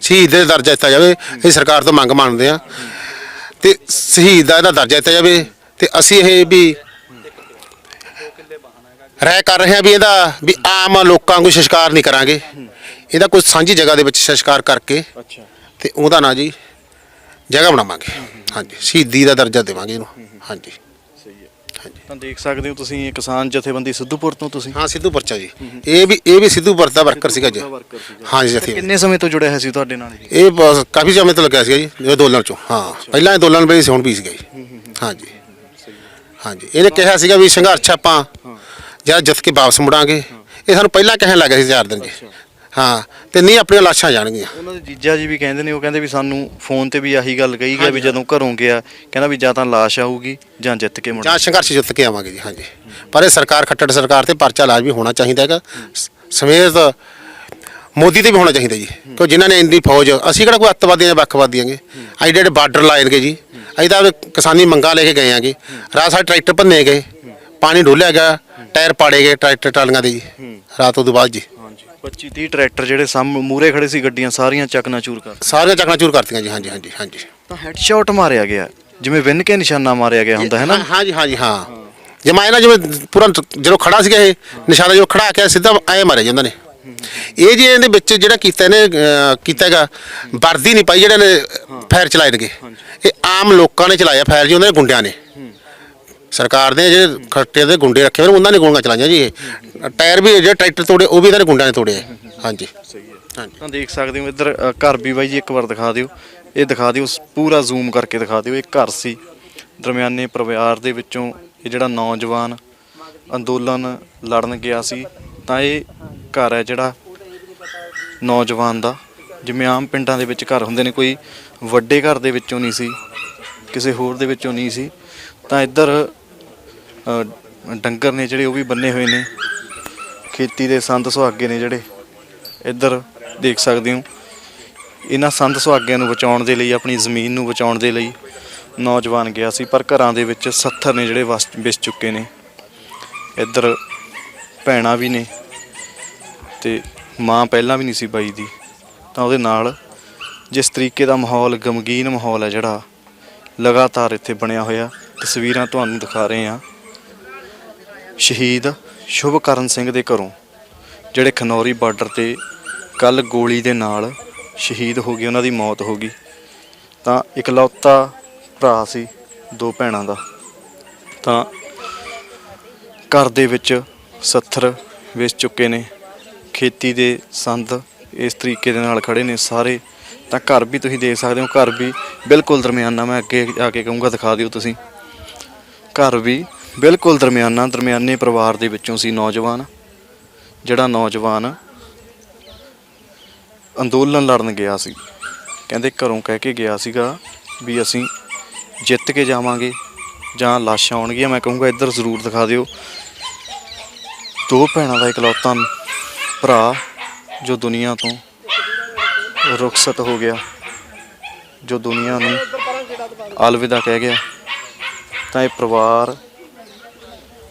ਸ਼ਹੀਦ ਦੇ ਦਰਜਾ ਦਿੱਤਾ ਜਾਵੇ ਇਹ ਸਰਕਾਰ ਤੋਂ ਮੰਗ ਮੰਨਦੇ ਆ। ਤੇ ਸ਼ਹੀਦ ਦਾ ਇਹਦਾ ਦਰਜਾ ਦਿੱਤਾ ਜਾਵੇ ਤੇ ਅਸੀਂ ਇਹ ਵੀ ਰਾਇ ਕਰ ਰਹੇ ਹਾਂ ਵੀ ਇਹਦਾ ਵੀ ਆਮ ਲੋਕਾਂ ਨੂੰ ਸੰਸਕਾਰ ਨਹੀਂ ਕਰਾਂਗੇ। ਇਹਦਾ ਕੋਈ ਸਾਂਝੀ ਜਗ੍ਹਾ ਦੇ ਵਿੱਚ ਸੰਸਕਾਰ ਕਰਕੇ ਅੱਛਾ। ਤੇ ਉਹਦਾ ਨਾਂ ਜੀ ਜਗ੍ਹਾ ਬਣਾਵਾਂਗੇ। ਹਾਂਜੀ ਸ਼ਹੀਦੀ ਦਾ ਦਰਜਾ ਦੇਵਾਂਗੇ ਇਹਨੂੰ। ਹਾਂਜੀ। ਹੈ। ਤਾਂ ਦੇਖ ਸਕਦੇ ਹੋ ਤੁਸੀਂ ਕਿਸਾਨ ਜਥੇਬੰਦੀ ਸਿੱਧੂਪੁਰ ਤੋਂ ਤੁਸੀਂ? ਹਾਂ ਸਿੱਧੂ ਪਰਚਾ ਜੀ। ਇਹ ਵੀ ਇਹ ਵੀ ਸਿੱਧੂ ਦਾ ਵਰਕਰ ਸੀਗਾ ਜੀ। ਹਾਂਜੀ ਤਾਂ ਜਥੇ ਕਿੰਨੇ ਸਮੇਂ ਤੋਂ ਜੁੜਿਆ ਹੋਇਆ ਸੀ ਤੁਹਾਡੇ ਨਾਲ? ਇਹ? ਕਾਫੀ ਸਮੇਂ ਤੋਂ ਲੱਗਿਆ ਸੀਗਾ ਜੀ ਅੰਦੋਲਨ ਚੋਂ। ਹਾਂ ਪਹਿਲਾਂ ਅੰਦੋਲਨ ਵੇਲੇ ਸੀ ਹੁਣ ਵੀ ਸੀਗਾ ਜੀ। ਹਾਂਜੀ। ਹਾਂਜੀ। ਇਹਨੇ ਕਿਹਾ ਸੀਗਾ ਵੀ ਸੰਘਰਸ਼ ਆਪਾਂ ਜਦ ਜਿੱਤ ਕੇ ਵਾਪਸ ਮੁੜਾਂਗੇ। ਇਹ ਸਾਨੂੰ ਪਹਿਲਾਂ ਕਹਿਣ ਲੱਗਾ ਸੀ ਚਾਰ ਦਿਨ ਜੀ ਹਾਂ ਤੇ ਨਹੀਂ ਆਪਣੀਆਂ ਲਾਸ਼ਾਂ ਜਾਣਗੀਆਂ। ਉਹਨਾਂ ਦੇ ਜੀਜਾ ਜੀ ਵੀ ਕਹਿੰਦੇ ਨੇ ਉਹ ਕਹਿੰਦੇ ਵੀ ਸਾਨੂੰ ਫੋਨ ਤੇ ਵੀ ਆਹੀ ਗੱਲ ਕਹੀ ਗਿਆ ਵੀ ਜਦੋਂ ਘਰੋਂ ਗਿਆ ਕਹਿੰਦਾ ਵੀ ਜਾਂ ਤਾਂ ਲਾਸ਼ ਆਊਗੀ ਜਾਂ ਜਿੱਤ ਕੇ ਮੁੜ ਜਾਂ ਸੰਘਰਸ਼ ਜਿੱਤ ਕੇ ਆਵਾਂਗੇ ਜੀ ਹਾਂਜੀ। ਪਰ ਇਹ ਸਰਕਾਰ ਖੱਟੜ ਸਰਕਾਰ ਤੇ ਪਰਚਾ ਲਾਜ਼ਮੀ ਹੋਣਾ ਚਾਹੀਦਾ ਹੈਗਾ। ਸਮੇਤ ਮੋਦੀ ਤੇ ਵੀ ਹੋਣਾ ਚਾਹੀਦਾ ਜੀ। ਕਿਉਂ ਜਿਨ੍ਹਾਂ ਨੇ ਇੰਨੀ ਫੌਜ ਅਸੀਂ ਕਿਹੜਾ ਕੋਈ ਅੱਤਵਾਦੀਆਂ ਜਾਂ ਵੱਖਵਾਦੀਆਂ ਗੇ? ਅਸੀਂ ਜਿਹੜੇ ਬਾਰਡਰ ਲਾਏਗੇ ਜੀ। ਅਸੀਂ ਤਾਂ ਕਿਸਾਨੀ ਮੰਗਾਂ ਲੈ ਕੇ ਗਏ ਆਂਗੇ ਰਾਤ ਸਾਡੇ ਟਰੈਕਟਰ ਭੰਨੇ ਗਏ। ਪਾਣੀ ਡੋਲਿਆ ਗਿਆ ਟਾਇਰ ਪਾੜੇ ਗਏ ਟਰੈਕਟਰ ਟਰਾਲੀਆਂ ਦੇ ਜੀ। ਰਾਤ ਤੋਂ ਬਾਅਦ ਜੀ। ਹਾਂਜੀ। 25 30 ਟਰੈਕਟਰ ਜਿਹੜੇ ਸਾਹਮਣੇ ਮੂਰੇ ਖੜੇ ਸੀ ਗੱਡੀਆਂ ਸਾਰੀਆਂ ਚਕਨਾਚੂਰ ਕਰ ਸਾਰੀਆਂ ਚੱਕਣਾ ਚੂਰ ਕਰਤੀਆਂ ਜੀ। ਹਾਂਜੀ ਹਾਂਜੀ ਹਾਂਜੀ। ਤਾਂ ਹੈਡਸ਼ਾਟ ਮਾਰਿਆ ਗਿਆ। ਜਿਵੇਂ ਵਿੰਨ ਕੇ ਨਿਸ਼ਾਨਾ ਮਾਰਿਆ ਗਿਆ ਹੁੰਦਾ ਹੈ ਨਾ ਹਾਂ ਜੀ ਹਾਂ। ਜੀ ਹਾਂ ਜਿਵੇਂ ਪੂਰਾ ਜਦੋਂ ਖੜਾ ਸੀਗਾ ਇਹ ਨਿਸ਼ਾਨਾ ਜਦੋਂ ਖੜਾ ਕੇ ਸਿੱਧਾ ਐ ਮਾਰਿਆ ਜੀ ਉਹਨਾਂ ਨੇ। ਇਹ ਜੀ ਇਹਦੇ ਵਿੱਚ ਜਿਹੜਾ ਕੀਤਾ ਇਹਨੇ ਅਹ, ਕੀਤਾ ਹੈਗਾ ਵਰਦੀ ਨਹੀਂ ਪਾਈ ਜਿਹੜੇ ਨੇ ਫਾਇਰ ਚਲਾਏ ਨੇਗੇ। ਇਹ ਆਮ ਲੋਕਾਂ ਨੇ ਚਲਾਇਆ ਫਾਇਰ ਜੀ ਉਹਨਾਂ ਨੇ ਗੁੰਡਿਆਂ ਨੇ। ਸਰਕਾਰ ਦੇ ਜਿਹੜੇ ਖੱਟੇ ਦੇ ਗੁੰਡੇ ਰੱਖੇ ਹੋਏ ਉਹਨਾਂ ਨੇ ਗੋਲੀਆਂ ਚਲਾਈਆਂ ਜੀ ਇਹ। ਟਾਇਰ ਵੀ ਜਿਹੜੇ ਟਰੈਕਟਰ ਤੋੜੇ ਉਹ ਵੀ ਇਹਨਾਂ ਨੇ ਗੁੰਡਿਆਂ ਨੇ ਤੋੜੇ। ਹਾਂਜੀ। ਹਾਂਜੀ। ਤਾਂ ਦੇਖ ਸਕਦੇ ਹੋ ਇੱਧਰ ਘਰ ਵੀ ਬਾਈ ਜੀ ਇੱਕ ਵਾਰ ਦਿਖਾ ਦਿਓ। ਇਹ ਦਿਖਾ ਦਿਓ ਪੂਰਾ ਜ਼ੂਮ ਕਰਕੇ ਦਿਖਾ ਦਿਓ। ਇਹ ਘਰ ਸੀ। ਦਰਮਿਆਨੇ ਪਰਿਵਾਰ ਦੇ ਵਿੱਚੋਂ ਇਹ ਜਿਹੜਾ ਨੌਜਵਾਨ ਅੰਦੋਲਨ ਲੜਨ ਗਿਆ ਸੀ। ਤਾਂ ਇਹ ਘਰ ਹੈ ਜਿਹੜਾ ਨੌਜਵਾਨ ਦਾ। ਜਿਵੇਂ ਆਮ ਪਿੰਡਾਂ ਦੇ ਵਿੱਚ ਘਰ ਹੁੰਦੇ ਨੇ, ਕੋਈ ਵੱਡੇ ਘਰ ਦੇ ਵਿੱਚੋਂ ਨਹੀਂ ਸੀ, ਕਿਸੇ ਹੋਰ ਦੇ ਵਿੱਚੋਂ ਨਹੀਂ ਸੀ। ਤਾਂ ਇੱਧਰ ਡੰਗਰ ਨੇ ਜਿਹੜੇ ਉਹ ਵੀ ਬੰਨੇ ਹੋਏ ਨੇ। ਖੇਤੀ ਦੇ ਸੰਦ ਸੁਹਾਗੇ ਨੇ ਜਿਹੜੇ। ਇੱਧਰ ਦੇਖ ਸਕਦੇ ਹੋ। ਇਹਨਾਂ ਸੰਦ ਸੁਹਾਗਿਆਂ ਨੂੰ ਬਚਾਉਣ ਦੇ ਲਈ, ਆਪਣੀ ਜ਼ਮੀਨ ਨੂੰ ਬਚਾਉਣ ਦੇ ਲਈ ਨੌਜਵਾਨ ਗਿਆ ਸੀ, ਪਰ ਘਰਾਂ ਦੇ ਵਿੱਚ 70 ਨੇ ਜਿਹੜੇ ਵਸ, ਵਿਸ ਚੁੱਕੇ ਨੇ। ਇੱਧਰ ਭੈਣਾਂ ਵੀ ਨੇ ਤੇ ਮਾਂ ਪਹਿਲਾਂ ਵੀ ਨਹੀਂ ਸੀ ਬਾਈ ਦੀ, ਤਾਂ ਉਹਦੇ ਨਾਲ ਜਿਸ ਤਰੀਕੇ ਦਾ ਮਾਹੌਲ ਗਮਗੀਨ ਮਾਹੌਲ ਹੈ ਜਿਹੜਾ, ਲਗਾਤਾਰ ਇੱਥੇ ਬਣਿਆ ਹੋਇਆ, ਤਸਵੀਰਾਂ ਤੁਹਾਨੂੰ ਦਿਖਾ ਰਹੇ ਹਾਂ। ਸ਼ਹੀਦ ਸ਼ੁਭਕਰਨ ਸਿੰਘ ਦੇ ਘਰੋਂ, ਜਿਹੜੇ ਖਨੌਰੀ ਬਾਰਡਰ ਤੇ ਕੱਲ ਗੋਲੀ ਦੇ ਨਾਲ ਸ਼ਹੀਦ ਹੋ ਗਏ, ਉਹਨਾਂ ਦੀ ਮੌਤ ਹੋ ਗਈ। ਤਾਂ ਇਕਲੌਤਾ ਭਰਾ ਸੀ ਦੋ ਭੈਣਾਂ ਦਾ। ਤਾਂ ਘਰ ਦੇ ਵਿੱਚ 70 ਵੇਚ ਚੁੱਕੇ ਨੇ। ਖੇਤੀ ਦੇ ਸੰਦ ਇਸ ਤਰੀਕੇ ਦੇ ਨਾਲ ਖੜੇ ਨੇ ਸਾਰੇ। ਤਾਂ ਘਰ ਵੀ ਤੁਸੀਂ ਦੇਖ ਸਕਦੇ ਹੋ, ਘਰ ਵੀ ਬਿਲਕੁਲ ਦਰਮਿਆਨਾ। ਮੈਂ ਅੱਗੇ ਆ ਕੇ ਕਹੂੰਗਾ, ਦਿਖਾ ਦਿਓ ਤੁਸੀਂ। ਘਰ ਵੀ ਬਿਲਕੁਲ ਦਰਮਿਆਨਾ, ਦਰਮਿਆਨੇ ਪਰਿਵਾਰ ਦੇ ਵਿੱਚੋਂ ਸੀ ਨੌਜਵਾਨ, ਜਿਹੜਾ ਨੌਜਵਾਨ ਅੰਦੋਲਨ ਲੜਨ ਗਿਆ ਸੀ। ਕਹਿੰਦੇ ਘਰੋਂ ਕਹਿ ਕੇ ਗਿਆ ਸੀਗਾ ਵੀ ਅਸੀਂ ਜਿੱਤ ਕੇ ਜਾਵਾਂਗੇ ਜਾਂ ਲਾਸ਼ਾਂ ਆਉਣਗੀਆਂ। ਮੈਂ ਕਹੂੰਗਾ, ਇੱਧਰ ਜ਼ਰੂਰ ਦਿਖਾ ਦਿਓ। ਦੋ ਭੈਣਾਂ ਦਾ ਇਕਲੌਤਾ ਭਰਾ ਜੋ ਦੁਨੀਆ ਤੋਂ ਰੁਖਸਤ ਹੋ ਗਿਆ, ਜੋ ਦੁਨੀਆ ਨੂੰ ਅਲਵਿਦਾ ਕਹਿ ਗਿਆ, ਤਾਂ ਇਹ ਪਰਿਵਾਰ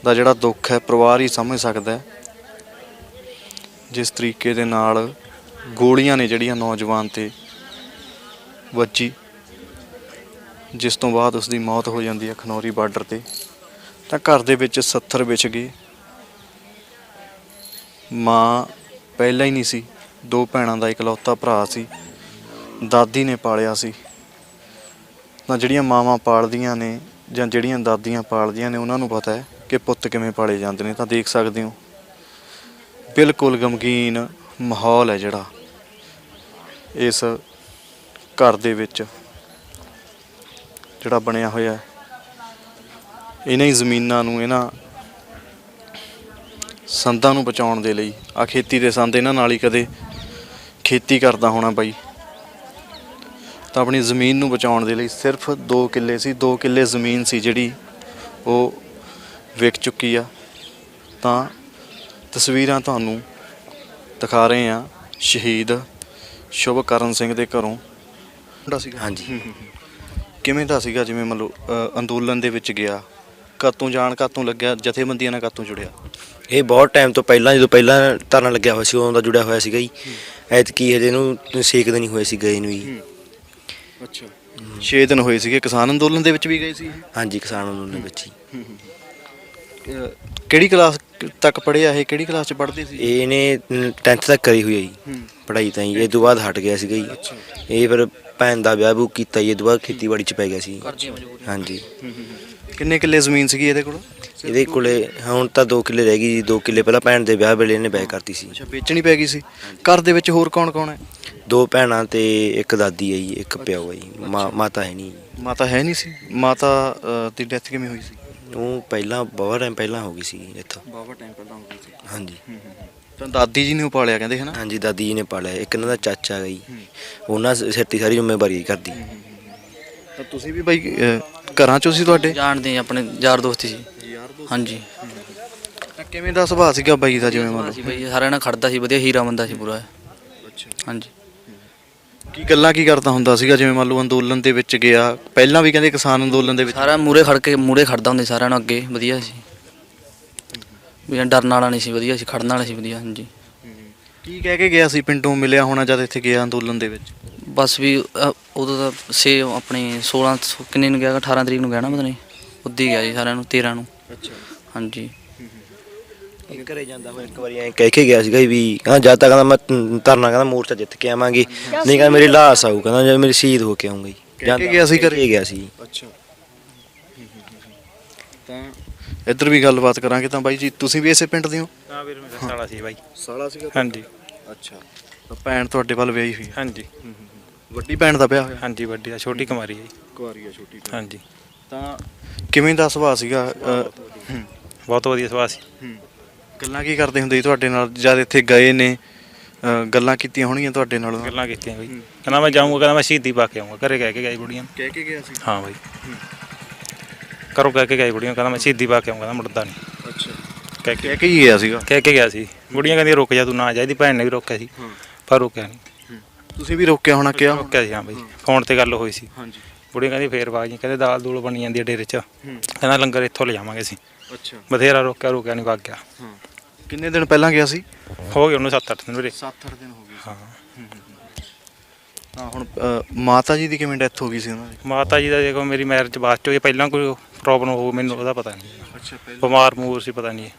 ਦਾ ਜਿਹੜਾ ਦੁੱਖ ਹੈ, ਪਰਿਵਾਰ ਹੀ ਸਮਝ ਸਕਦਾ ਹੈ। ਜਿਸ ਤਰੀਕੇ ਦੇ ਨਾਲ ਗੋਲੀਆਂ ਨੇ ਜਿਹੜੀਆਂ ਨੌਜਵਾਨ ਤੇ ਵੱਜੀ, ਜਿਸ ਤੋਂ ਬਾਅਦ ਉਸ ਦੀ ਮੌਤ ਹੋ ਜਾਂਦੀ ਹੈ ਖਨੌਰੀ ਬਾਰਡਰ ਤੇ, ਤਾਂ ਘਰ ਦੇ ਵਿੱਚ 70 ਵਿਛ ਗਏ। ਮਾਂ ਪਹਿਲਾਂ ਹੀ ਨਹੀਂ ਸੀ। ਦੋ ਭੈਣਾਂ ਦਾ ਇਕਲੌਤਾ ਭਰਾ ਸੀ। ਦਾਦੀ ਨੇ ਪਾਲਿਆ ਸੀ। ਤਾਂ ਜਿਹੜੀਆਂ ਮਾਵਾਂ ਪਾਲਦੀਆਂ ਨੇ ਜਾਂ ਜਿਹੜੀਆਂ ਦਾਦੀਆਂ ਪਾਲਦੀਆਂ ਨੇ, ਉਹਨਾਂ ਨੂੰ ਪਤਾ ਹੈ ਕਿ ਪੁੱਤ ਕਿਵੇਂ ਪਾਲੇ ਜਾਂਦੇ ਨੇ। ਤਾਂ ਦੇਖ ਸਕਦੇ ਹੋ। ਬਿਲਕੁਲ ਗਮਗੀਨ ਮਾਹੌਲ ਹੈ ਜਿਹੜਾ ਇਸ ਘਰ ਦੇ ਵਿੱਚ, ਜਿਹੜਾ ਬਣਿਆ ਹੋਇਆ ਇਹਨਾਂ ਹੀ ਜ਼ਮੀਨਾਂ ਨੂੰ, ਇਹਨਾਂ ਸੰਦਾਂ ਨੂੰ ਬਚਾਉਣ ਦੇ ਲਈ ਆ ਖੇਤੀ ਦੇ ਸੰਦ ਇਹਨਾਂ ਨਾਲ ਹੀ ਕਦੇ ਖੇਤੀ ਕਰਦਾ ਹੋਣਾ ਬਾਈ। ਤਾਂ ਆਪਣੀ ਜ਼ਮੀਨ ਨੂੰ ਬਚਾਉਣ ਦੇ ਲਈ ਸਿਰਫ 2 ਕਿੱਲੇ ਸੀ 2 ਕਿੱਲੇ ਜ਼ਮੀਨ ਸੀ ਜਿਹੜੀ ਉਹ ਵਿਕ ਚੁੱਕੀ ਆ। ਤਾਂ ਤਸਵੀਰਾਂ ਤੁਹਾਨੂੰ ਦਿਖਾ ਰਹੇ ਆ ਸ਼ਹੀਦ ਸ਼ੁਭਕਰਨ ਸਿੰਘ ਦੇ ਘਰੋਂ। ਮੁੰਡਾ ਸੀਗਾ? ਹਾਂਜੀ। ਕਿਵੇਂ ਦਾ ਸੀਗਾ ਜਿਵੇਂ ਮੰਨ ਲਓ ਅ, ਅੰਦੋਲਨ ਦੇ ਵਿੱਚ ਗਿਆ? ਕਾਤੋਂ ਜਾਣ ਕਾਤੋਂ ਲੱਗਿਆ? ਜਥੇਬੰਦੀਆਂ ਨਾਲ ਕਾਤੋਂ ਜੁੜਿਆ? ਇਹ ਬਹੁਤ ਟਾਈਮ ਤੋਂ ਪਹਿਲਾਂ ਜਦੋਂ ਪਹਿਲਾਂ ਧਰਨਾ ਲੱਗਿਆ ਹੋਇਆ ਸੀ ਉਦੋਂ ਦਾ ਜੁੜਿਆ ਹੋਇਆ ਸੀਗਾ ਜੀ। ਐਤਕੀ ਹਜੇ ਇਹਨੂੰ ਛੇਕ ਦਿਨ ਹੀ ਹੋਏ ਸੀ ਗਏ ਨੂੰ ਜੀ। ਅੱਛਾ। 6 ਦਿਨ ਹੋਏ ਸੀਗੇ ਕਿਸਾਨ ਅੰਦੋਲਨ ਦੇ ਵਿੱਚ ਵੀ ਗਏ ਸੀ? ਹਾਂਜੀ ਕਿਸਾਨ ਅੰਦੋਲਨ ਵਿੱਚ ਹੀ ਕਿਹੜੀ ਕਲਾਸ ਤੱਕ ਪੜ੍ਹਿਆ ਇਹ? ਕਿਹੜੀ ਕਲਾਸ ਚ ਪੜ੍ਹਦੇ ਸੀ? ਇਹ ਇਹਨੇ 10th ਤੱਕ ਕਰੀ ਹੋਈ ਹੈ ਜੀ। ਪੜ੍ਹਾਈ ਤਾਂ ਇਹ ਤੋਂ ਬਾਅਦ ਹਟ ਗਿਆ ਸੀਗਾ ਜੀ। ਇਹ ਫਿਰ ਭੈਣ ਦਾ ਵਿਆਹ ਬੂ ਕੀਤਾ ਜੀ ਇਹ ਤੋਂ ਬਾਅਦ ਖੇਤੀਬਾੜੀ ਚ ਪੈ ਗਿਆ ਸੀ। ਹਾਂਜੀ। ਕਿੰਨੇ ਕਿੱਲੇ ਜ਼ਮੀਨ ਸੀਗੀ ਇਹਦੇ ਕੋਲ? ਇਹਦੇ ਕੋਲੇ ਹੁਣ ਤਾਂ 2 ਕਿੱਲੇ ਰਹਿ ਗਈ ਜੀ 2 ਕਿੱਲੇ ਪਹਿਲਾਂ ਭੈਣ ਦੇ ਵਿਆਹ ਵੇਲੇ ਇਹਨੇ ਬੈ ਕਰਤੀ ਸੀ। ਅੱਛਾ ਵੇਚਣੀ ਪੈ ਗਈ ਸੀ। ਘਰ ਦੇ ਵਿੱਚ ਹੋਰ ਕੌਣ ਕੌਣ ਹੈ? ਦੋ ਭੈਣਾਂ ਤੇ ਇੱਕ ਦਾਦੀ ਹੈ ਜੀ ਇੱਕ ਪਿਓ ਹੈ ਜੀ ਮਾਂ- ਮਾਤਾ ਹੈ ਨਹੀਂ। ਮਾਤਾ ਹੈ ਨਹੀਂ ਸੀ? ਮਾਤਾ ਅ, ਦੀ ਡੈਥ ਕਿਵੇਂ ਹੋਈ ਸੀ? ਉਹ ਪਹਿਲਾਂ ਬਹੁਤ ਟਾਈਮ ਪਹਿਲਾਂ ਹੋ ਗਈ ਸੀ ਇੱਥੋਂ। ਬਾਬਾ ਟਾਈਮ ਪਹਿਲਾਂ ਹੋ ਗਈ ਸੀ। ਹਾਂਜੀ। ਤਾਂ ਦਾਦੀ ਜੀ ਨੇ ਉਹ ਪਾਲਿਆ ਕਹਿੰਦੇ ਹਨਾ? ਹਾਂਜੀ ਦਾਦੀ ਜੀ ਨੇ ਪਾਲਿਆ। ਇੱਕ ਇਹਨਾਂ ਦਾ ਚਾਚਾ ਹੈ ਜੀ। ਉਹਨਾਂ ਸ- ਸਿਰ ਤੇ ਸਾਰੀ ਜ਼ਿੰਮੇਵਾਰੀ ਕਰਦੀ। ਤਾਂ ਤੁਸੀਂ ਵੀ ਬਾਈ ਅ, ਘਰਾਂ ਚੋਂ ਸੀ ਤੁਹਾਡੇ? ਜਾਣਦੇ ਆਪਣੇ ਯਾਰ ਦੋਸਤ ਸੀ। ਹਾਂਜੀ। ਤਾਂ ਕਿਵੇਂ ਦਾ ਸੁਭਾਅ ਸੀਗਾ ਬਾਈ ਦਾ ਜਿਵੇਂ ਮੰਨ ਲਓ? ਬਈ ਸਾਰਿਆਂ ਨਾਲ ਖੜਦਾ ਸੀ ਵਧੀਆ ਹੀਰਾ ਬੰਦਾ ਸੀ ਪੂਰਾ। ਅੱਛਾ ਹਾਂਜੀ। ਕੀ ਗੱਲਾਂ ਕੀ ਕਰਦਾ ਹੁੰਦਾ ਸੀਗਾ? ਜਿਵੇਂ ਮੰਨ ਲਓ ਅੰਦੋਲਨ ਦੇ ਵਿੱਚ ਗਿਆ ਪਹਿਲਾਂ ਵੀ ਕਹਿੰਦੇ ਕਿਸਾਨ ਅੰਦੋਲਨ ਦੇ ਵਿੱਚ ਸਾਰਾ ਮੂਰੇ ਖੜ ਕੇ ਮੂਰੇ ਖੜਦਾ ਹੁੰਦੇ ਸਾਰਿਆਂ ਨੂੰ ਅੱਗੇ ਵਧੀਆ ਸੀ। ਵੀ ਐਂ ਡਰਨ ਵਾਲਾ ਨਹੀਂ ਸੀ ਵਧੀਆ ਸੀ ਖੜਨ ਵਾਲਾ ਸੀ ਵਧੀਆ ਹਾਂਜੀ। ਕੀ ਕਹਿ ਕੇ ਗਿਆ ਸੀ? ਪਿੰਡੋਂ ਮਿਲਿਆ ਹੋਣਾ ਜਦ ਇੱਥੇ ਗਿਆ ਅੰਦੋਲਨ ਦੇ ਵਿੱਚ? ਬਸ ਵੀ ਅ, ਉਦੋਂ ਤਾਂ ਸੇ ਆਪਣੇ 16 ਸੌ- ਕਿੰਨੇ ਨੂੰ ਗਿਆ? 18 ਤਰੀਕ ਨੂੰ ਗਿਆ ਨਾ ਪਤਾ ਨਹੀਂ। ਉੱਦੀ ਗਿਆ ਜੀ ਸਾਰਿਆਂ ਨੂੰ 13 ਨੂੰ। ਅੱਛਾ। ਹਾਂਜੀ। ਇਹ ਘਰੇ ਜਾਂਦਾ ਹੋਇਆ ਇੱਕ ਵਾਰੀ ਐਂ ਕਹਿ ਕੇ ਗਿਆ ਸੀਗਾ ਵੀ ਹਾਂ ਜਦ ਤੱਕ ਕਹਿੰਦਾ ਮੈਂ ਧਰਨਾ ਕਹਿੰਦਾ ਮੋਰਚਾ ਜਿੱਤ ਕੇ ਆਵਾਂਗੀ। ਨਹੀਂ ਕਹਿੰਦਾ ਮੇਰੀ ਲਾਸ਼ ਆਊ ਕਹਿੰਦਾ ਜਦ ਮੇਰੀ ਸ਼ਹੀਦ ਹੋ ਕੇ ਆਉਂਗੀ ਕਹਿ ਕੇ ਗਿਆ ਸੀ ਘਰੇ? ਗਿਆ ਸੀ। ਅੱਛਾ। ਤਾਂ ਇੱਧਰ ਵੀ ਗੱਲਬਾਤ ਕਰਾਂਗੇ ਤਾਂ ਬਾਈ ਜੀ ਤੁਸੀਂ ਵੀ ਇਸੇ ਪਿੰਡ ਦੇ ਹੋ? ਹਾਂ ਵੀਰ ਮੇਰਾ ਸਾਲਾ ਸੀ ਬਾਈ। ਸਾਲਾ ਸੀਗਾ ਹਾਂਜੀ। ਅੱਛਾ। ਤਾਂ ਭੈਣ ਤੁਹਾਡੇ ਵੱਲ ਵਿਆਹੀ ਹੋਈ ਹੈ? ਹਾਂਜੀ। ਵੱਡੀ ਭੈਣ ਦਾ ਵਿਆਹ ਹੋਇਆ? ਹਾਂਜੀ ਵੱਡੀ ਦਾ ਛੋਟੀ ਕੁਮਾਰੀ ਹੈ ਜੀ। ਕੁਆਰੀ ਆ ਛੋਟੀ ਹਾਂਜੀ। ਤਾਂ ਕਿਵੇਂ ਦਾ ਸੁਭਾਅ ਸੀਗਾ? ਬਹੁਤ ਵਧੀਆ ਸੁਭਾਅ ਸੀ। ਹੂੰ। ਗੱਲਾਂ ਕੀ ਕਰਦੇ ਹੁੰਦੇ ਸੀ ਤੁਹਾਡੇ ਨਾਲ? ਜਦ ਇੱਥੇ ਗਏ ਨੇ ਅ, ਗੱਲਾਂ ਕੀਤੀਆਂ ਹੋਣਗੀਆਂ ਤੁਹਾਡੇ ਨਾਲ? ਗੱਲਾਂ ਕੀਤੀਆਂ ਬਈ। ਕਹਿੰਦਾ ਮੈਂ ਜਾਊਂਗਾ ਕਹਿੰਦਾ ਮੈਂ ਸ਼ਹੀਦੀ ਪਾ ਕੇ ਆਊਂਗਾ। ਘਰੇ ਕਹਿ ਕੇ ਗਈ ਬੁੜੀਆਂ। ਨੂੰ। ਕਹਿ ਕੇ ਗਿਆ ਸੀ? ਹਾਂ ਬਾਈ। ਕਰੋ ਕਹਿ ਕੇ ਗਈ ਬੁੜੀਆਂ ਨੂੰ, ਕਹਿੰਦਾ ਮੈਂ ਸ਼ਹੀਦੀ ਪਾ ਕੇ ਆਊਂਗਾ ਕਹਿੰਦਾ ਮੁੜਦਾ ਨਹੀਂ ਅੱਛਾ। ਕਹਿ ਕੇ ਕਹਿ ਕੇ ਹੀ ਗਿਆ ਸੀਗਾ? ਕਹਿ ਕੇ ਗਿਆ ਸੀ। ਬੁੜੀਆਂ ਕਹਿੰਦੀਆਂ ਰੁਕ ਜਾ ਤੂੰ ਨਾ ਜਾ। ਇਹਦੀ ਭੈਣ ਨੇ ਵੀ ਰੋਕਿਆ ਸੀ ਪਰ ਰੁਕਿਆ ਨਹੀਂ ਤੁਸੀਂ ਵੀ ਰੋਕਿਆ ਹੋਣਾ ਕਿਹਾ? ਰੋਕਿਆ ਸੀ ਹਾਂ ਬਾਈ। ਫੋਨ ਤੇ ਗੱਲ ਹੋਈ ਸੀ। ਹਾਂਜੀ। ਬੁੜੀਆਂ ਕਹਿੰਦੀ ਫੇਰ ਬਾਗ ਜੀ ਕਹਿੰਦੇ ਦਾਲ ਦੂਲ ਬਣੀ ਜਾਂਦੀ ਹੈ ਡੇਰੇ 'ਚ। ਕਹਿੰਦਾ ਲੰਗਰ ਇੱਥੋਂ ਲਿਜਾਵਾਂਗੇ ਅਸੀਂ। ਅੱਛਾ। ਬਥੇਰਾ ਰੋਕਿਆ ਰੋਕਿਆ ਨਹੀਂ ਵਗ ਗਿਆ। ਹਾਂ। ਕਿੰਨੇ ਦਿਨ ਪਹਿਲਾਂ ਗਿਆ ਸੀ? ਹੋ ਗਏ ਉਹਨੂੰ 7-8 ਦਿਨ ਵੀਰੇ। 7-8 ਦਿਨ ਹੋ ਗਏ ਹਾਂ। ਹਾਂ ਹੁਣ ਅ, ਮਾਤਾ ਜੀ ਦੀ ਕਿਵੇਂ ਡੈਥ ਹੋ ਗਈ ਸੀ ਉਹਨਾਂ ਦੀ? ਮਾਤਾ ਜੀ ਦਾ ਦੇਖੋ ਮੇਰੀ ਮੈਰਿਜ ਬਾਅਦ ਚ ਹੋਈ। ਪਹਿਲਾਂ ਕੋਈ ਪ੍ਰੋਬਲਮ ਹੋ ਮੈਨੂੰ ਉਹਦਾ ਪਤਾ ਨਹੀਂ ਅੱਛਾ ਪਹਿਲਾਂ। ਬਿਮਾਰ ਮੂਰ ਸੀ ਪਤਾ ਨਹੀਂ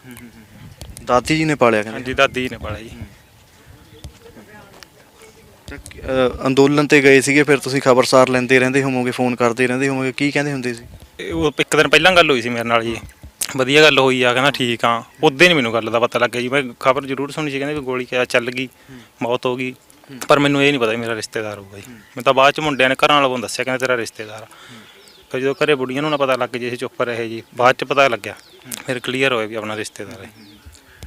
ਦਾਦੀ ਜੀ ਨੇ ਪਾਲਿਆ ਕਹਿੰਦੇ? ਹਾਂਜੀ ਦਾਦੀ ਨੇ ਪਾਲਿਆ ਜੀ। ਤਾਂ, ਅ, ਅੰਦੋਲਨ ਤੇ ਗਏ ਸੀਗੇ ਫਿਰ ਤੁਸੀਂ ਖਬਰਸਾਰ ਲੈਂਦੇ ਰਹਿੰਦੇ ਹੋਵੋਗੇ ਫੋਨ ਕਰਦੇ ਰਹਿੰਦੇ ਹੋਵੋਗੇ ਕੀ ਕਹਿੰਦੇ ਹੁੰਦੇ ਸੀ? ਇਹ ਉਹ ਇੱਕ ਦਿਨ ਪਹਿਲਾਂ ਗੱਲ ਹੋਈ ਸੀ ਮੇਰੇ ਨਾਲ ਜੀ। ਵਧੀਆ ਗੱਲ ਹੋਈ ਆ ਕਹਿੰਦਾ ਠੀਕ ਆ। ਉਦੋਂ ਨਹੀਂ ਮੈਨੂੰ ਗੱਲ ਦਾ ਪਤਾ ਲੱਗਿਆ ਜੀ। ਮੈਂ ਖਬਰ ਜ਼ਰੂਰ ਸੁਣੀ ਸੀ ਕਹਿੰਦੇ ਵੀ ਗੋਲੀ ਕਿਆ ਚੱਲ ਗਈ ਮੌਤ ਹੋ ਗਈ। ਪਰ ਮੈਨੂੰ ਇਹ ਨਹੀਂ ਪਤਾ ਵੀ ਮੇਰਾ ਰਿਸ਼ਤੇਦਾਰ ਹੋਊਗਾ ਜੀ। ਮੈਂ ਤਾਂ ਬਾਅਦ ਚ ਮੁੰਡਿਆਂ ਨੇ ਘਰਾਂ ਵਾਲੋਂ ਦੱਸਿਆ ਕਹਿੰਦੇ ਤੇਰਾ ਰਿਸ਼ਤੇਦਾਰ ਆ। ਫਿਰ ਜਦੋਂ ਘਰੇ ਬੁੜੀਆਂ ਨੂੰ ਨਾ ਪਤਾ ਲੱਗ ਜੇ ਅਸੀਂ ਚੁੱਪ ਰਹੇ ਜੀ ਬਾਅਦ ਚ ਪਤਾ ਲੱਗਿਆ ਫਿਰ ਕਲੀਅਰ ਹੋਇਆ ਵੀ ਆਪਣਾ ਰਿਸ਼ਤੇਦਾਰ ਹੈ।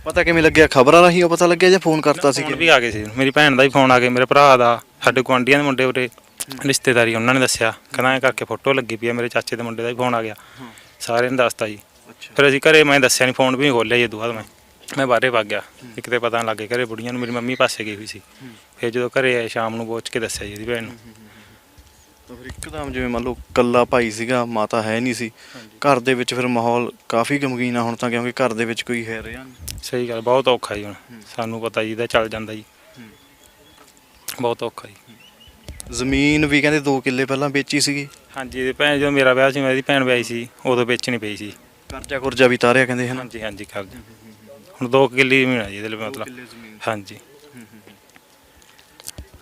ਪਤਾ ਕਿਵੇਂ ਲੱਗਿਆ? ਖਬਰਾਂ ਰਾਹੀਂ ਉਹ ਪਤਾ ਲੱਗਿਆ ਜਾਂ ਫੋਨ ਕਰਤਾ ਸੀ ਫੋਨ ਵੀ ਆ ਗਏ ਸੀ। ਮੇਰੀ ਭੈਣ ਦਾ ਵੀ ਫੋਨ ਆ ਗਿਆ ਮੇਰੇ ਭਰਾ ਦਾ ਸਾਡੇ ਗੁਆਂਢੀਆਂ ਦੇ ਮੁੰਡੇ ਉਰੇ ਰਿਸ਼ਤੇਦਾਰੀ ਉਹਨਾਂ ਨੇ ਦੱਸਿਆ। ਕਹਿੰਦਾ ਐਂ ਕਰਕੇ ਫੋਟੋ ਲੱਗੀ ਪਈ ਆ ਮੇਰੇ ਚਾਚੇ ਦੇ ਮੁੰਡੇ ਦਾ ਵੀ ਫੋਨ ਆ ਗਿਆ। ਸਾਰਿਆਂ ਨੇ ਦੱਸਤਾ ਜੀ। ਫਿਰ ਅਸੀਂ ਘਰੇ ਮੈਂ ਦੱਸਿਆ ਨਹੀਂ ਫੋਨ ਵੀ ਨਹੀਂ ਖੋਲਿਆ ਜੀ ਬਾਅਦ ਮੈਂ। ਮੈਂ ਬਾਹਰੇ ਭੱਗ ਗਿਆ। ਇੱਕ ਤੇ ਪਤਾ ਲੱਗ ਗਿਆ ਘਰੇ ਬੁੜੀਆਂ ਨੂੰ ਮੇਰੀ ਮੰਮੀ ਪਾਸੇ ਗਈ ਹੋਈ ਸੀ। ਫਿਰ ਜਦੋਂ ਘਰੇ ਆਏ ਸ਼ਾਮ ਨੂੰ ਪਹੁੰਚ ਕੇ ਦੱਸਿਆ ਜੀ ਇਹਦੀ ਭੈਣ ਨੂੰ। ਤਾਂ ਫਿਰ ਇੱਕਦਮ ਜਿਵੇਂ ਮੰਨ ਲਓ ਕੱਲਾ ਭਾਈ ਸੀਗਾ ਮਾਤਾ ਹੈ ਨਹੀਂ ਸੀ। ਘਰ ਦੇ ਵਿੱਚ ਫਿਰ ਮਾਹੌਲ ਕਾਫੀ ਗਮਗੀਨ ਆ ਹੁਣ ਤਾਂ ਕਿਉਂਕਿ ਘਰ ਦੇ ਵਿੱਚ ਕੋਈ ਹੈ ਰਿਹਾ ਨਹੀਂ ਸਹੀ ਗੱਲ ਬਹੁਤ ਔਖਾ ਜੀ ਹੁਣ। ਸਾਨੂੰ ਪਤਾ ਜੀ ਇਹਦਾ ਚੱਲ ਜਾਂਦਾ ਜੀ। ਬਹੁਤ ਔਖਾ ਜੀ। ਜ਼ਮੀਨ ਵੀ ਕਹਿੰਦੇ 2 ਕਿੱਲੇ ਪਹਿਲਾਂ ਵੇਚੀ ਸੀਗੀ। ਹਾਂਜੀ ਇਹਦੀ ਭੈਣ ਜਦੋਂ ਮੇਰਾ ਵਿਆਹ ਸੀ ਮੇਰੀ ਭੈਣ ਵਿਆਹੀ ਸੀ ਉਦੋਂ ਵੇਚਣੀ ਪਈ ਸੀ। ਕਰਜ਼ਾ ਕੁਰਜ਼ਾ ਵੀ ਤਾਰਿਆ ਕਹਿੰਦੇ ਹਨਾ। ਹਾਂਜੀ ਹਾਂਜੀ ਕਰ ਦਿਓ। ਹੁਣ 2 ਕਿੱਲੇ ਜ਼ਮੀਨ ਆ ਜੀ ਇਹਦੇ ਲਈ ਮਤਲਬ। ਹਾਂਜੀ।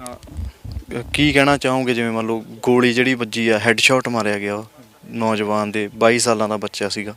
ਅਹ ਕੀ ਕਹਿਣਾ ਚਾਹੋਗੇ? ਜਿਵੇਂ ਮੰਨ ਲਓ ਗੋਲੀ ਜਿਹੜੀ ਵੱਜੀ ਆ ਹੈੱਡਸ਼ਾਟ ਮਾਰਿਆ ਗਿਆ ਨੌਜਵਾਨ ਦੇ 22 ਸਾਲਾਂ ਦਾ ਬੱਚਾ ਸੀਗਾ।